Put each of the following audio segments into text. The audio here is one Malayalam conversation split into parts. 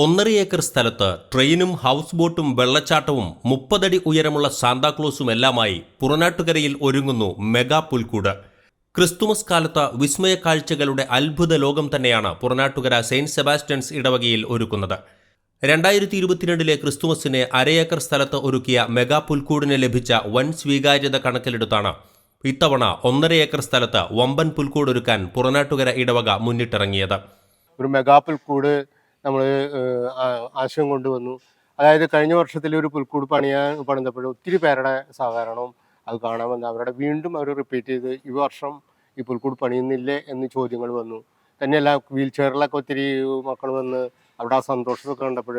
ഒന്നര ഏക്കർ സ്ഥലത്ത് ട്രെയിനും ഹൗസ് ബോട്ടും വെള്ളച്ചാട്ടവും മുപ്പതടി ഉയരമുള്ള സാന്താക്ലോസും എല്ലാമായി പുറനാട്ടുകരയിൽ ഒരുങ്ങുന്നു മെഗാ പുൽക്കൂട്. ക്രിസ്തുമസ് കാലത്ത് വിസ്മയ കാഴ്ചകളുടെ അത്ഭുത ലോകം തന്നെയാണ് പുറനാട്ടുകര സെയിന്റ് സെബാസ്റ്റ്യൻസ് ഇടവകയിൽ ഒരുക്കുന്നത്. രണ്ടായിരത്തി ഇരുപത്തിരണ്ടിലെ ക്രിസ്തുമസിന് അരയേക്കർ സ്ഥലത്ത് ഒരുക്കിയ മെഗാ പുൽക്കൂടിന് ലഭിച്ച വൻ സ്വീകാര്യത കണക്കിലെടുത്താണ് ഇത്തവണ ഒന്നര ഏക്കർ സ്ഥലത്ത് വമ്പൻ പുൽക്കൂട് ഒരുക്കാൻ പുറനാട്ടുകര ഇടവക മുന്നിട്ടിറങ്ങിയത്. ഒരു മെഗാ പുൽക്കൂട് നമ്മൾ ആശയം കൊണ്ടുവന്നു. അതായത് കഴിഞ്ഞ വർഷത്തിൽ ഒരു പുൽക്കൂട് പണിയാൻ പണിതപ്പോഴും ഒത്തിരി പേരുടെ സഹകരണവും അത് കാണാമെന്ന് അവരുടെ വീണ്ടും അവർ റിപ്പീറ്റ് ചെയ്ത് ഈ വർഷം ഈ പുൽക്കൂട് പണിയുന്നില്ലേ എന്ന് ചോദ്യങ്ങൾ വന്നു. തന്നെയല്ല വീൽ ചെയറിലൊക്കെ ഒത്തിരി മക്കൾ വന്ന് അവിടെ ആ സന്തോഷമൊക്കെ കണ്ടപ്പോൾ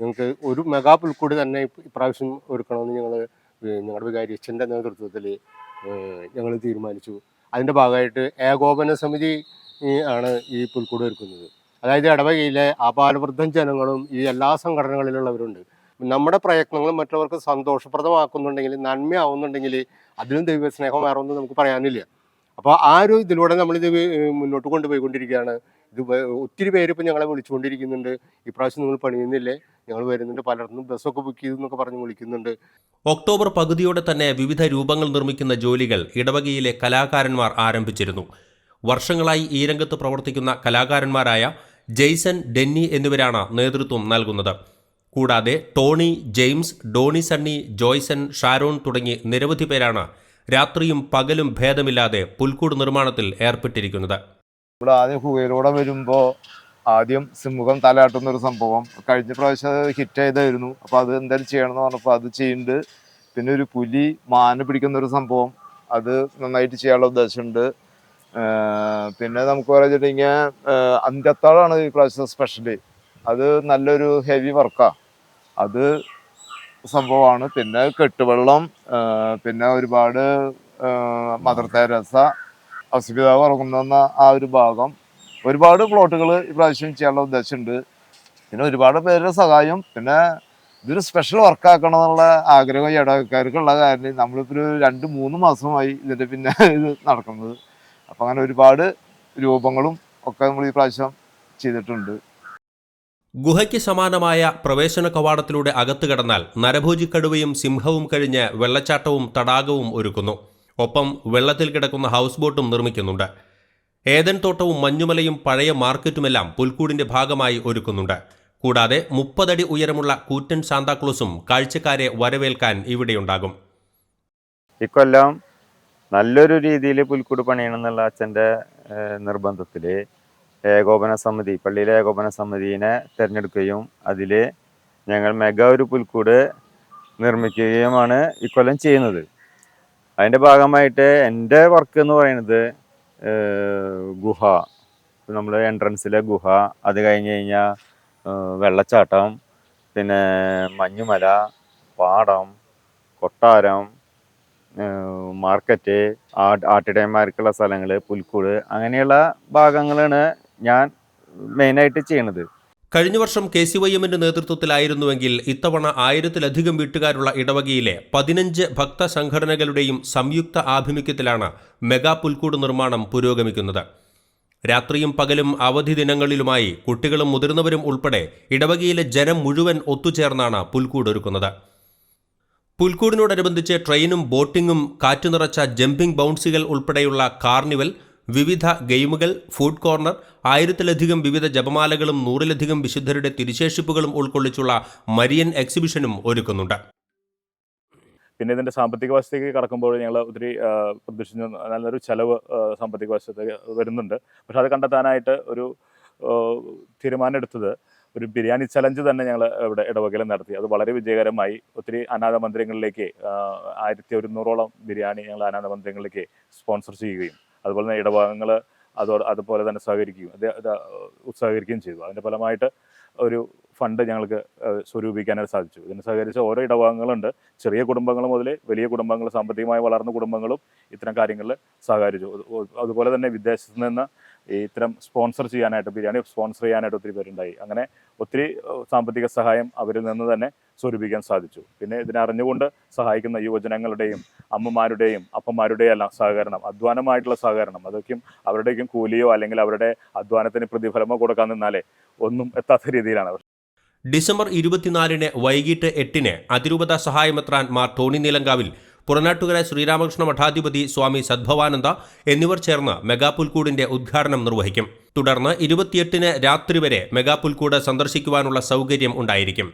ഞങ്ങൾക്ക് ഒരു മെഗാ പുൽക്കൂട് തന്നെ ഇപ്രാവശ്യം ഒരുക്കണമെന്ന് ഞങ്ങൾ ഞങ്ങളുടെ വികാരി അച്ഛന്റെ നേതൃത്വത്തിൽ ഞങ്ങൾ തീരുമാനിച്ചു. അതിന്റെ ഭാഗമായിട്ട് ഏകോപന സമിതി ആണ് ഈ പുൽക്കൂട് ഒരുക്കുന്നത്. അതായത് ഇടവകയിലെ അപാലവൃദ്ധം ജനങ്ങളും ഈ എല്ലാ സംഘടനകളിലുള്ളവരുണ്ട്. നമ്മുടെ പ്രയത്നങ്ങൾ മറ്റുള്ളവർക്ക് സന്തോഷപ്രദമാക്കുന്നുണ്ടെങ്കിൽ നന്മയാവുന്നുണ്ടെങ്കിൽ അതിലും ദൈവസ്നേഹം വേറെ ഒന്നും നമുക്ക് പറയാനില്ല. അപ്പോൾ ആ ഒരു ഇതിലൂടെ നമ്മളിത് മുന്നോട്ട് കൊണ്ടുപോയിക്കൊണ്ടിരിക്കുകയാണ്. ഇത് ഒത്തിരി പേര് ഇപ്പം ഞങ്ങളെ വിളിച്ചുകൊണ്ടിരിക്കുന്നുണ്ട്. ഇപ്രാവശ്യം നിങ്ങൾ പണിയുന്നില്ലേ? ഞങ്ങൾ വരുന്നുണ്ട്. പലർന്നും ബസ്സൊക്കെ ബുക്ക് ചെയ്തു എന്നൊക്കെ പറഞ്ഞ് വിളിക്കുന്നുണ്ട്. ഒക്ടോബർ പകുതിയോടെ തന്നെ വിവിധ രൂപങ്ങൾ നിർമ്മിക്കുന്ന ജോലികൾ ഇടവകയിലെ കലാകാരന്മാർ ആരംഭിച്ചിരുന്നു. വർഷങ്ങളായി ഈ രംഗത്ത് പ്രവർത്തിക്കുന്ന കലാകാരന്മാരായ ജെയ്സൺ ഡെന്നി എന്നിവരാണ് നേതൃത്വം നൽകുന്നത്. കൂടാതെ Tony James Donny Sunny Joyson Sharon തുടങ്ങി നിരവധി പേരാണ് രാത്രിയും പകലും ഭേദമില്ലാതെ പുൽക്കൂട് നിർമ്മാണത്തിൽ ഏർപ്പെട്ടിരിക്കുന്നത്. നമ്മൾ ആദ്യം ഹുവയിലൂടെ വരുമ്പോൾ ആദ്യം സിംഹം തലയാട്ടുന്ന ഒരു സംഭവം. കഴിഞ്ഞ പ്രാവശ്യം അത് ഹിറ്റ് ചെയ്തായിരുന്നു. അപ്പോൾ അത് എന്തായാലും ചെയ്യണമെന്ന് പറഞ്ഞപ്പോൾ അത് ചെയ്യുന്നുണ്ട് പിന്നെ ഒരു പുലി മാന പിടിക്കുന്ന ഒരു സംഭവം. അത് നന്നായിട്ട് ചെയ്യാനുള്ള ഉദ്ദേശമുണ്ട്. പിന്നെ നമുക്ക് പറഞ്ഞിട്ടുണ്ടെങ്കിൽ അഞ്ചത്താളാണ് ഈ പ്രാവശ്യം സ്പെഷ്യലി അത് നല്ലൊരു ഹെവി വർക്കാണ് അത് സംഭവമാണ്. പിന്നെ കെട്ടുവെള്ളം പിന്നെ ഒരുപാട് മദർ തെരേസ അസുഖിതാവ് ഇറങ്ങുന്ന ആ ഒരു ഭാഗം. ഒരുപാട് പ്ലോട്ടുകൾ ഇപ്രാവശ്യം ചെയ്യാനുള്ള ഉദ്ദേശമുണ്ട്. പിന്നെ ഒരുപാട് പേരുടെ സഹായം പിന്നെ ഇതൊരു സ്പെഷ്യൽ വർക്കാക്കണം എന്നുള്ള ആഗ്രഹം ഇടവക്കാർക്കുള്ള കാരണം നമ്മളിപ്പോൾ ഒരു രണ്ട് മൂന്ന് മാസമായി ഇതിന്റെ പിന്നെ ഇത് നടക്കുന്നത്. അപ്പം അങ്ങനെ ഒരുപാട് രൂപങ്ങളും ഒക്കെ നമ്മൾ ഈ പ്രാവശ്യം ചെയ്തിട്ടുണ്ട്. ഗുഹയ്ക്ക് സമാനമായ പ്രവേശന കവാടത്തിലൂടെ അകത്തു കടന്നാൽ നരഭോജിക്കടുവയും സിംഹവും കഴിഞ്ഞ് വെള്ളച്ചാട്ടവും തടാകവും ഒരുക്കുന്നു. ഒപ്പം വെള്ളത്തിൽ കിടക്കുന്ന ഹൗസ് ബോട്ടും നിർമ്മിക്കുന്നുണ്ട്. ഏതൻ തോട്ടവും മഞ്ഞുമലയും പഴയ മാർക്കറ്റുമെല്ലാം പുൽക്കൂടിന്റെ ഭാഗമായി ഒരുക്കുന്നുണ്ട്. കൂടാതെ മുപ്പതടി ഉയരമുള്ള കൂറ്റൻ സാന്താക്ലോസും കാഴ്ചക്കാരെ വരവേൽക്കാൻ ഇവിടെയുണ്ടാകും. ഇക്കൊല്ലം നല്ലൊരു രീതിയിൽ പുൽക്കൂട് പണിയണം എന്നുള്ള അച്ഛന്റെ നിർബന്ധത്തിൽ ഏകോപന സമിതി പള്ളിയിലെ ഏകോപന സമിതിനെ തിരഞ്ഞെടുക്കുകയും അതിൽ ഞങ്ങൾ മെഗാ ഒരു പുൽക്കൂട് നിർമ്മിക്കുകയുമാണ് ഇക്കൊല്ലം ചെയ്യുന്നത്. അതിന്റെ ഭാഗമായിട്ട് എന്റെ വർക്ക് എന്ന് പറയുന്നത് ഗുഹ. നമ്മൾ എൻട്രൻസിലെ ഗുഹ അത് കഴിഞ്ഞ് കഴിഞ്ഞാൽ വെള്ളച്ചാട്ടം പിന്നെ മഞ്ഞുമല പാടം കൊട്ടാരം മാർക്കറ്റ് ആട്ടിടയന്മാർക്കുള്ള സ്ഥലങ്ങൾ പുൽക്കൂട് അങ്ങനെയുള്ള ഭാഗങ്ങളാണ് ഞാൻ മെയിനായിട്ട് ചെയ്യണത്. കഴിഞ്ഞ വർഷം കെ സി വൈ എമ്മിന്റെ നേതൃത്വത്തിലായിരുന്നുവെങ്കിൽ ഇത്തവണ ആയിരത്തിലധികം വീട്ടുകാരുള്ള ഇടവകയിലെ പതിനഞ്ച് ഭക്ത സംഘടനകളുടെയും സംയുക്ത ആഭിമുഖ്യത്തിലാണ് മെഗാ പുൽക്കൂട് നിർമ്മാണം പുരോഗമിക്കുന്നത്. രാത്രിയും പകലും അവധി ദിനങ്ങളിലുമായി കുട്ടികളും മുതിർന്നവരും ഉൾപ്പെടെ ഇടവകയിലെ ജനം മുഴുവൻ ഒത്തുചേർന്നാണ് പുൽക്കൂട് ഒരുക്കുന്നത്. പുൽക്കൂടിനോടനുബന്ധിച്ച് ട്രെയിനും ബോട്ടിങ്ങും കാറ്റു നിറച്ച ജമ്പിംഗ് ബൗൺസുകൾ ഉൾപ്പെടെയുള്ള കാർണിവൽ വിവിധ ഗെയിമുകൾ ഫുഡ് കോർണർ ആയിരത്തിലധികം വിവിധ ജപമാലകളും നൂറിലധികം വിശുദ്ധരുടെ തിരിശേഷിപ്പുകളും ഉൾക്കൊള്ളിച്ചുള്ള മരിയൻ എക്സിബിഷനും ഒരുക്കുന്നുണ്ട്. പിന്നെ ഇതിന്റെ സാമ്പത്തിക വശത്തേക്ക് കടക്കുമ്പോൾ ഞങ്ങൾ ഒത്തിരി പ്രതീക്ഷിച്ച നല്ലൊരു ചെലവ് സാമ്പത്തിക വശത്തേക്ക് വരുന്നുണ്ട്. പക്ഷെ അത് കണ്ടെത്താനായിട്ട് ഒരു ആ, തീരുമാനം എടുത്തത് ഒരു ബിരിയാണി ചലഞ്ച് തന്നെ ഞങ്ങൾ ഇവിടെ ഇടവകയിൽ നടത്തി. അത് വളരെ വിജയകരമായി. ഒത്തിരി അനാഥ മന്ദിരങ്ങളിലേക്ക് ആയിരത്തി ഒരുന്നൂറോളം ബിരിയാണി ഞങ്ങൾ അനാഥ മന്ദിരങ്ങളിലേക്ക് സ്പോൺസർ ചെയ്യുകയും അതുപോലെ തന്നെ ഇടവകങ്ങൾ അതോ അതുപോലെ തന്നെ സഹകരിക്കുകയും അത് സഹകരിക്കുകയും ചെയ്തു. അതിന്റെ ഫലമായിട്ട് ഒരു ഫണ്ട് ഞങ്ങൾക്ക് സ്വരൂപിക്കാനായിട്ട് സാധിച്ചു. ഇതിന് സഹകരിച്ച ഓരോ ഇടവകങ്ങളുണ്ട്. ചെറിയ കുടുംബങ്ങൾ മുതൽ വലിയ കുടുംബങ്ങൾ സാമ്പത്തികമായി വളർന്ന കുടുംബങ്ങളും ഇത്തരം കാര്യങ്ങളിൽ സഹകരിച്ചു. അതുപോലെ തന്നെ വിദേശത്ത് നിന്ന് ഇത്തരം സ്പോൺസർ ചെയ്യാനായിട്ട് ബിരിയാണി സ്പോൺസർ ചെയ്യാനായിട്ട് ഒത്തിരി പേരുണ്ടായി. അങ്ങനെ ഒത്തിരി സാമ്പത്തിക സഹായം അവരിൽ നിന്ന് തന്നെ സ്വരൂപിക്കാൻ സാധിച്ചു. പിന്നെ ഇതിനറിഞ്ഞുകൊണ്ട് സഹായിക്കുന്ന യുവജനങ്ങളുടെയും അമ്മമാരുടെയും അപ്പന്മാരുടെയും എല്ലാം സഹകരണം അധ്വാനമായിട്ടുള്ള സഹകരണം അതൊക്കെയും അവരുടെയും കൂലിയോ അല്ലെങ്കിൽ അവരുടെ അധ്വാനത്തിന് പ്രതിഫലമോ കൊടുക്കാൻ നിന്നാലേ ഒന്നും എത്താത്ത രീതിയിലാണ്. ഡിസംബർ ഇരുപത്തിനാലിന് വൈകിട്ട് എട്ടിന് അതിരൂപത സഹായമെത്രാൻ മാർ ടോണി നീലങ്കാവിൽ പുറനാട്ടുകര ശ്രീരാമകൃഷ്ണ മഠാധിപതി സ്വാമി സദ്ഭവാനന്ദ എന്നിവർ ചേർന്ന് മെഗാപുൽക്കൂടിന്റെ ഉദ്ഘാടനം നിർവഹിക്കും. തുടർന്ന് ഇരുപത്തിയെട്ടിന് രാത്രി വരെ മെഗാപുൽക്കൂട് സന്ദർശിക്കുവാനുള്ള സൗകര്യം ഉണ്ടായിരിക്കും.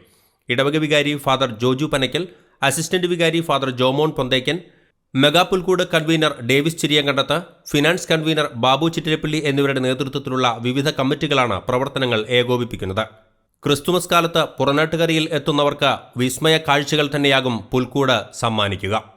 ഇടവക വികാരി ഫാദർ ജോജു പനയ്ക്കൽ അസിസ്റ്റന്റ് വികാരി father Jomon Ponthekkan മെഗാപുൽക്കൂട് convener Davis Chiriyankandath finance convener Babu Chittirappilly എന്നിവരുടെ നേതൃത്വത്തിലുള്ള വിവിധ കമ്മിറ്റികളാണ് പ്രവർത്തനങ്ങൾ ഏകോപിപ്പിക്കുന്നത്. ക്രിസ്തുമസ് കാലത്ത് പുറനാട്ടുകരയിൽ എത്തുന്നവർക്ക് വിസ്മയ കാഴ്ചകൾ തന്നെയാകും പുൽക്കൂട് സമ്മാനിക്കുക.